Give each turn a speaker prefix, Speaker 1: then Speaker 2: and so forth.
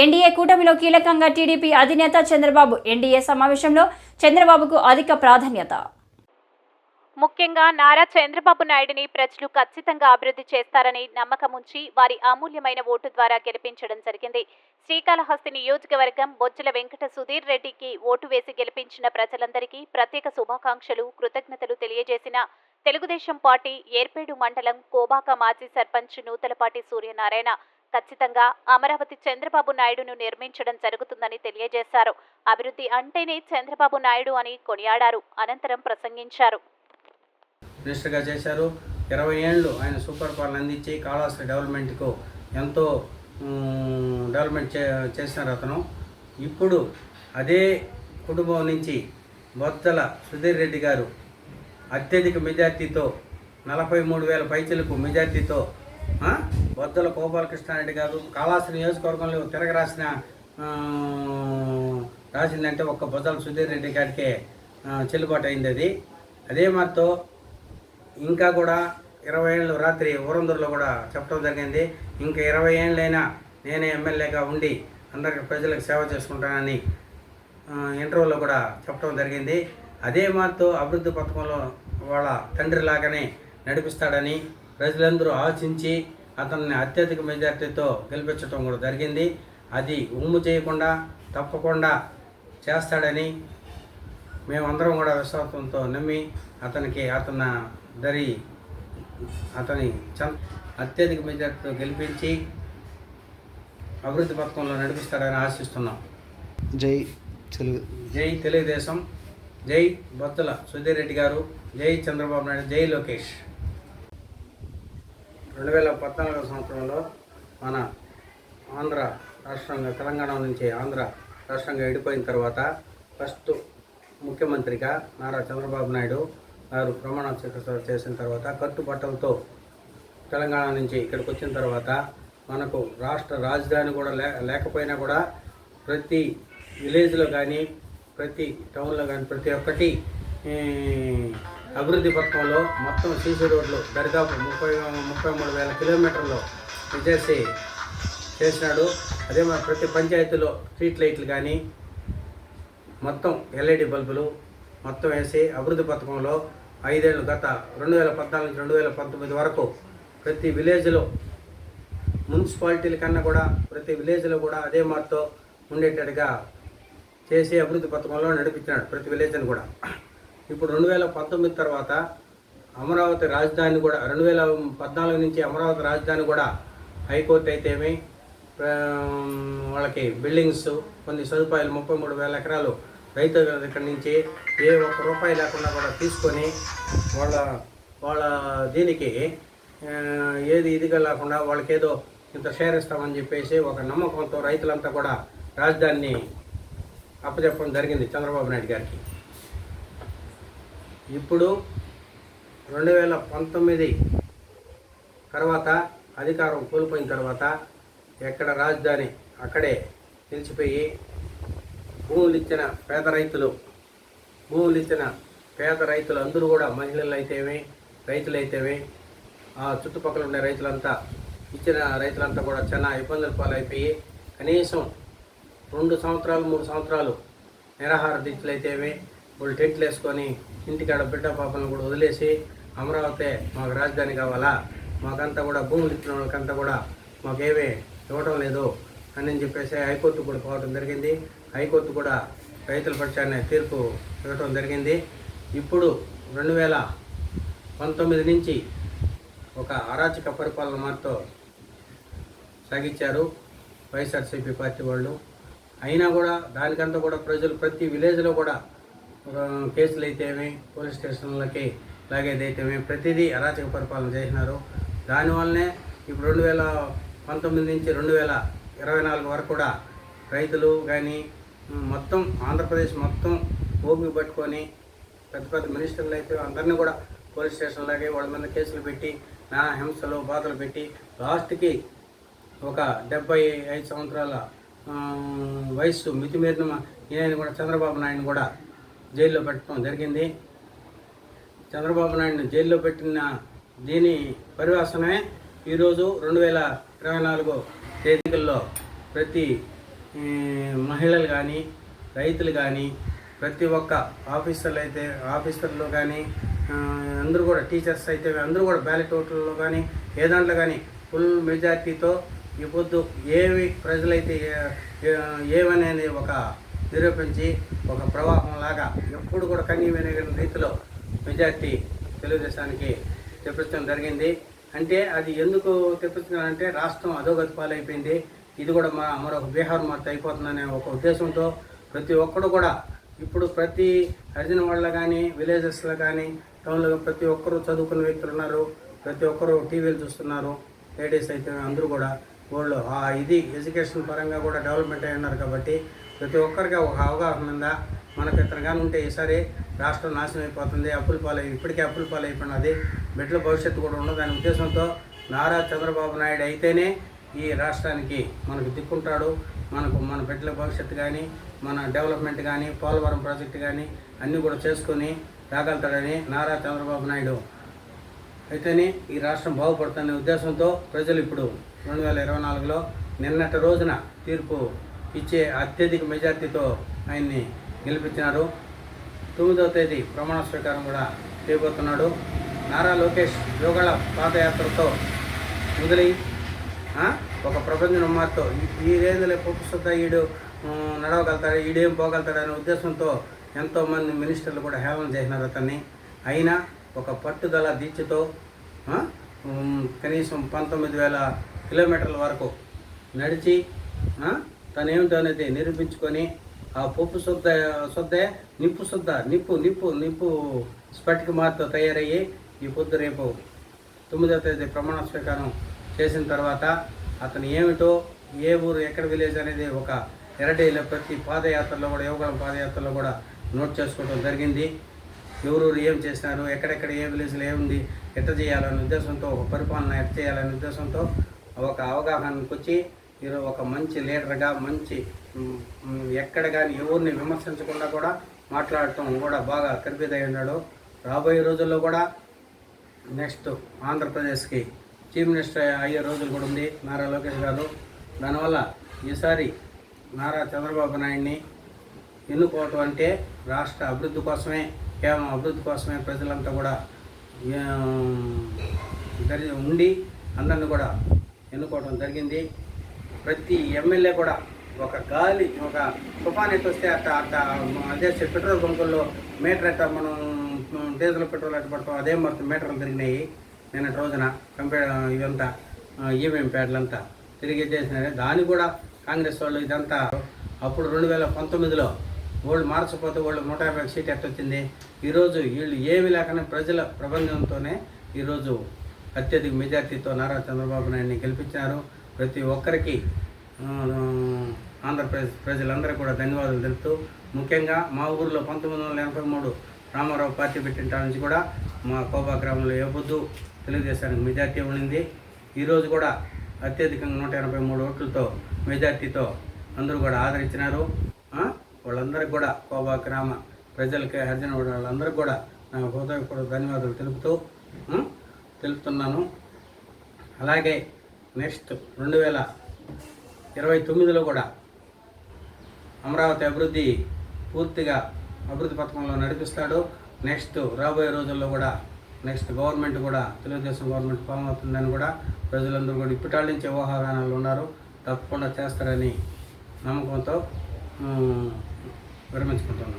Speaker 1: NDA కూటమిలో కీలకంగా TDP అధినేత చంద్రబాబు ఎన్డీఏ సమావేశంలో చంద్రబాబుకు అధిక ప్రాధాన్యత.
Speaker 2: ముఖ్యంగా నారా చంద్రబాబు నాయుడిని ప్రజలు ఖచ్చితంగా అభివృద్ధి చేస్తారని నమ్మకం ఉంచి వారి అమూల్యమైన ఓటు ద్వారా గెలిపించడం జరిగింది. శ్రీకాళహస్తి నియోజకవర్గం బొజ్జల వెంకట సుధీర్ రెడ్డికి ఓటు వేసి గెలిపించిన ప్రజలందరికీ ప్రత్యేక శుభాకాంక్షలు కృతజ్ఞతలు తెలియజేసిన తెలుగుదేశం పార్టీ ఏర్పేడు మండలం కోబాక మాజీ సర్పంచ్ నూతలపాటి సూర్యనారాయణ. ఖచ్చితంగా అమరావతి చంద్రబాబు నాయుడును నిర్మించడం జరుగుతుందని తెలియజేశారు. అభివృద్ధి అంటేనే చంద్రబాబు నాయుడు అని కొనియాడారు. అనంతరం ప్రసంగించారు.
Speaker 3: మినిస్టర్గా చేశారు. ఇరవై ఏళ్ళు ఆయన సూపర్ పాలన అందించి కాళహస్తి డెవలప్మెంట్కు ఎంతో డెవలప్మెంట్ చే చేసినారు అతను. ఇప్పుడు అదే కుటుంబం నుంచి బొత్తల సుధీర్ రెడ్డి గారు అత్యధిక మెజార్టీతో నలభై మూడు వేల పైచలకు మెజార్టీతో బొద్దల గోపాలకృష్ణారెడ్డి గారు కాళాశ్రీ నియోజకవర్గంలో తిరగ రాసిన రాసిందంటే ఒక్క బొద్దల సుధీర్ రెడ్డి గారికే చెల్లుబాటు అయింది అది. అదే మాతో ఇంకా కూడా ఇరవై ఏళ్ళు రాత్రి ఊరందరిలో కూడా చెప్పడం జరిగింది. ఇంకా ఇరవై ఏళ్ళైనా నేనే ఎమ్మెల్యేగా ఉండి అందరికి ప్రజలకు సేవ చేసుకుంటానని ఇంటర్వ్యూలో కూడా చెప్పడం జరిగింది. అదే మాతో అభివృద్ధి పథకంలో వాళ్ళ తండ్రి లాగానే నడిపిస్తాడని ప్రజలందరూ ఆశించి అతన్ని అత్యధిక మెజార్టీతో గెలిపించడం కూడా జరిగింది. అది ఉమ్ము చేయకుండా తప్పకుండా చేస్తాడని మేమందరం కూడా విశ్వాసంతో నమ్మి అతనికి అతని దరి అతని చం అత్యధిక మెజార్టీతో గెలిపించి అభివృద్ధి పథకంలో నడిపిస్తాడని ఆశిస్తున్నాం.
Speaker 4: జై తెలుగు.
Speaker 3: జై తెలుగుదేశం. జై బొత్తుల సుధీర్ రెడ్డి గారు. జై చంద్రబాబు నాయుడు. జై లోకేష్. రెండు వేల పద్నాలుగో సంవత్సరంలో మన ఆంధ్ర రాష్ట్రంగా తెలంగాణ నుంచి ఆంధ్ర రాష్ట్రంగా విడిపోయిన తర్వాత ఫస్ట్ ముఖ్యమంత్రిగా నారా చంద్రబాబు నాయుడు గారు ప్రమాణ స్వీకారం చేసిన తర్వాత కట్టుబట్టలతో తెలంగాణ నుంచి ఇక్కడికి వచ్చిన తర్వాత మనకు రాష్ట్ర రాజధాని కూడా లే లేకపోయినా కూడా ప్రతి విలేజ్లో కానీ ప్రతి టౌన్లో కానీ ప్రతి ఒక్కటి అభివృద్ధి పథకంలో మొత్తం సీసీ రోడ్లు దరిదాపు ముప్పై ముప్పై మూడు వేల కిలోమీటర్లు విజేసి చేసినాడు. అదే మా ప్రతి పంచాయతీలో స్ట్రీట్ లైట్లు కానీ మొత్తం ఎల్ఈడి బల్బులు మొత్తం వేసి అభివృద్ధి పథకంలో ఐదేళ్ళు గత రెండు వేల పద్నాలుగు నుంచి రెండు వేల పంతొమ్మిది వరకు ప్రతి విలేజ్లో మున్సిపాలిటీల కన్నా కూడా ప్రతి విలేజ్లో కూడా అదే మార్తో ఉండేటట్టుగా చేసి అభివృద్ధి పథకంలో నడిపించినాడు ప్రతి విలేజ్ని కూడా. ఇప్పుడు రెండు వేల పంతొమ్మిది తర్వాత అమరావతి రాజధాని కూడా రెండు వేల పద్నాలుగు నుంచి అమరావతి రాజధాని కూడా హైకోర్టు అయితేమి వాళ్ళకి బిల్డింగ్స్ కొన్ని సదుపాయాలు ముప్పై మూడు వేల ఎకరాలు రైతు దగ్గర నుంచి ఏ ఒక్క రూపాయి లేకుండా కూడా తీసుకొని వాళ్ళ వాళ్ళ దీనికి ఏది ఇదిగా లేకుండా వాళ్ళకి ఏదో ఇంత షేర్ ఇస్తామని చెప్పేసి ఒక నమ్మకంతో రైతులంతా కూడా రాజధానిని అప్పచెప్పడం జరిగింది చంద్రబాబు నాయుడు గారికి. ఇప్పుడు రెండు వేల పంతొమ్మిది తర్వాత అధికారం కోల్పోయిన తర్వాత ఎక్కడ రాజధాని అక్కడే నిలిచిపోయి భూములు ఇచ్చిన పేద రైతులు భూములు ఇచ్చిన పేద రైతులు అందరూ కూడా మహిళలు అయితేవి రైతులైతేవి ఆ చుట్టుపక్కల ఉండే రైతులంతా ఇచ్చిన రైతులంతా కూడా చాలా ఇబ్బందుల పాలైపోయి కనీసం రెండు సంవత్సరాలు మూడు సంవత్సరాలు నిరాహార దీక్షలు దీక్షలైతేవి వాళ్ళు టెంట్లు వేసుకొని ఇంటికాడ బిడ్డ పాపలను కూడా వదిలేసి అమరావతి మాకు రాజధాని కావాలా? మాకంతా కూడా భూములు ఇచ్చిన వాళ్ళకంతా కూడా మాకేమీ ఇవ్వటం లేదు అని చెప్పేసి హైకోర్టు కూడా పోవడం జరిగింది. హైకోర్టు కూడా రైతుల పక్షాన్ని తీర్పు ఇవ్వటం జరిగింది. ఇప్పుడు రెండు వేల పంతొమ్మిది నుంచి ఒక అరాచక పరిపాలన మాతో సాగించారు వైఎస్ఆర్సీపీ పార్టీ వాళ్ళు. అయినా కూడా దానికంతా కూడా ప్రజలు ప్రతి విలేజ్లో కూడా కేసులు అయితేమి పోలీస్ స్టేషన్లకి లాగేదైతేమి ప్రతిదీ అరాచక పరిపాలన చేసినారు. దానివల్లనే ఇప్పుడు రెండు వేల పంతొమ్మిది నుంచి రెండు వేల ఇరవై నాలుగు వరకు కూడా రైతులు కానీ మొత్తం ఆంధ్రప్రదేశ్ మొత్తం ఓపిక పట్టుకొని పెద్ద పెద్ద మినిస్టర్లు అయితే అందరినీ కూడా పోలీస్ స్టేషన్లాగే వాళ్ళ మీద కేసులు పెట్టి నా హింసలు బాధలు పెట్టి లాస్ట్కి ఒక డెబ్బై ఐదు సంవత్సరాల వయస్సు మితిమీరిన ఈయన కూడా చంద్రబాబు నాయుడు కూడా జైల్లో పెట్టడం జరిగింది. చంద్రబాబు నాయుడుని జైల్లో పెట్టిన దీని పరివాసమే ఈరోజు రెండు వేల ఇరవై నాలుగు తేదీల్లో ప్రతి మహిళలు కానీ రైతులు కానీ ప్రతి ఒక్క ఆఫీసర్లు అయితే ఆఫీసర్లు కానీ అందరూ కూడా టీచర్స్ అయితే అందరూ కూడా బ్యాలెట్ ఓట్లలో కానీ ఏ దాంట్లో కానీ ఫుల్ మెజార్టీతో ఈ పొద్దు ఏవి ప్రజలైతే ఏమనేది ఒక నిరూపించి ఒక ప్రవాహం లాగా ఎప్పుడు కూడా కనీవినగిన రీతిలో మెజార్టీ తెలుగుదేశానికి తెప్పించడం జరిగింది. అంటే అది ఎందుకు తెప్పించాలంటే రాష్ట్రం అధోగతి పాలైపోయింది. ఇది కూడా మా మరొక బీహార్ మార్త అయిపోతుందనే ఒక ఉద్దేశంతో ప్రతి ఒక్కడు కూడా ఇప్పుడు ప్రతి హరిజన వాళ్ళ కానీ విలేజెస్లో కానీ టౌన్లో ప్రతి ఒక్కరు చదువుకున్న వ్యక్తులు ఉన్నారు. ప్రతి ఒక్కరు టీవీలు చూస్తున్నారు. లేడీస్ అయితే అందరూ కూడా వాళ్ళు ఆ ఇది ఎడ్యుకేషన్ పరంగా కూడా డెవలప్మెంట్ అయి ఉన్నారు కాబట్టి ప్రతి ఒక్కరికి ఒక అవగాహన ఉందా? మనకు ఇతరుగానే ఉంటే ఈసారి రాష్ట్రం నాశనం అయిపోతుంది అప్పుల పాలై ఇప్పటికే అప్పుల పాలైపోయినది. బిడ్డల భవిష్యత్తు కూడా ఉండదు దాని ఉద్దేశంతో నారా చంద్రబాబు నాయుడు అయితేనే ఈ రాష్ట్రానికి మనకు దిక్కుంటాడు. మనకు మన బిడ్డల భవిష్యత్తు కానీ మన డెవలప్మెంట్ కానీ పోలవరం ప్రాజెక్టు కానీ అన్నీ కూడా చేసుకొని రాగలుగుతాడని నారా చంద్రబాబు నాయుడు అయితేనే ఈ రాష్ట్రం బాగుపడుతుందనే ఉద్దేశంతో ప్రజలు ఇప్పుడు రెండు వేల ఇరవై నాలుగులో నిన్నటి రోజున తీర్పు ఇచ్చే అత్యధిక మెజార్టీతో ఆయన్ని గెలిపించినారు. తొమ్మిదవ తేదీ ప్రమాణ స్వీకారం కూడా చేయబోతున్నాడు. నారా లోకేష్ యోగాల పాదయాత్రతో మొదలై ఒక ప్రపంచ నమ్మతో ఈ రేంజ్లో పప్పు ఈడు నడవగలుగుతాడు ఈడేం పోగలుగుతాడు అనే ఉద్దేశంతో ఎంతోమంది మినిస్టర్లు కూడా హేళన చేసినారు అతన్ని. అయినా ఒక పట్టుదల దీక్షతో కనీసం పంతొమ్మిది వేల కిలోమీటర్ల వరకు నడిచి తనేమిటో అనేది నిరూపించుకొని ఆ పప్పు శుద్ధ శుద్ధే నిప్పు శుద్ధ నిప్పు నిప్పు నిప్పు స్ఫటిక మార్తో తయారయ్యి ఈ పొద్దు రేపు తొమ్మిదవ తేదీ ప్రమాణ స్వీకారం చేసిన తర్వాత అతను ఏమిటో ఏ ఊరు ఎక్కడ విలేజ్ అనేది ఒక ఎరడేలో ప్రతి పాదయాత్రలో కూడా యువకుల పాదయాత్రలో కూడా నోట్ చేసుకోవడం జరిగింది. ఎవరూరు ఏం చేసినారు ఎక్కడెక్కడ ఏ విలేజ్లో ఏముంది ఎట్ట చేయాలనే ఉద్దేశంతో ఒక పరిపాలన ఎట్ట చేయాలనే ఉద్దేశంతో ఒక అవగాహనకు వచ్చి మీరు ఒక మంచి లీడర్గా మంచి ఎక్కడ కానీ ఎవరిని విమర్శించకుండా కూడా మాట్లాడటం కూడా బాగా కనిపిదై ఉన్నాడు. రాబోయే రోజుల్లో కూడా నెక్స్ట్ ఆంధ్రప్రదేశ్కి చీఫ్ మినిస్టర్ అయ్యే రోజులు కూడా ఉంది. నారా లోకేష్ గారు. దానివల్ల ఈసారి నారా చంద్రబాబు నాయుడిని ఎన్నుకోవటం అంటే రాష్ట్ర అభివృద్ధి కోసమే కేవలం అభివృద్ధి కోసమే ప్రజలంతా కూడా ఉండి అందరిని కూడా ఎన్నుకోవడం జరిగింది. ప్రతి ఎమ్మెల్యే కూడా ఒక గాలి ఒక తుఫాన్ ఎట్టు వస్తే అట్ట అట్ట అదే పెట్రోల్ బంకుల్లో మీటర్ అట్ట మనం డీజిల్ పెట్రోల్ అట్ట పడతాం అదే మొత్తం మీటర్లు తిరిగినాయి నిన్నటి రోజున. కంపే ఇదంతా ఈవీఎం ప్యాడ్లంతా తిరిగి చేసినారు. దాన్ని కూడా కాంగ్రెస్ వాళ్ళు ఇదంతా అప్పుడు రెండు వేల పంతొమ్మిదిలో వాళ్ళు మార్చకపోతే వాళ్ళు నూట యాభై సీట్ ఎట్టొచ్చింది ఈరోజు వీళ్ళు ఏమి లేకుండా ప్రజల ప్రబంధంతోనే ఈరోజు అత్యధిక మెజార్టీతో నారా చంద్రబాబు నాయుడిని గెలిపించారు ప్రతి ఒక్కరికి ఆంధ్రప్రదేశ్ ప్రజలందరూ కూడా ధన్యవాదాలు తెలుపుతూ ముఖ్యంగా మా ఊరిలో పంతొమ్మిది వందల ఎనభై మూడు రామారావు పార్టీ పెట్టిన నుంచి కూడా మా కోబా గ్రామంలో ఏ తెలుగుదేశానికి మెజార్టీ ఉండింది. ఈరోజు కూడా అత్యధికంగా నూట ఎనభై మూడు ఓట్లతో మెజార్టీతో అందరూ కూడా ఆదరించినారు. వాళ్ళందరికీ కూడా కోబా గ్రామ ప్రజలకి హరిజన వాళ్ళందరికీ కూడా నా హృదయపూర్వక ధన్యవాదాలు తెలుపుతూ తెలుపుతున్నాను. అలాగే నెక్స్ట్ రెండు వేల ఇరవై తొమ్మిదిలో కూడా అమరావతి అభివృద్ధి పూర్తిగా అభివృద్ధి పథకంలో నడిపిస్తాడు. నెక్స్ట్ రాబోయే రోజుల్లో కూడా నెక్స్ట్ గవర్నమెంట్ కూడా తెలుగుదేశం గవర్నమెంట్ ఫామ్ అవుతుందని కూడా ప్రజలందరూ కూడా ఇప్పటి నుంచి ఊహాగానాలు ఉన్నారు. తప్పకుండా చేస్తారని నమ్మకంతో విరమించుకుంటున్నాను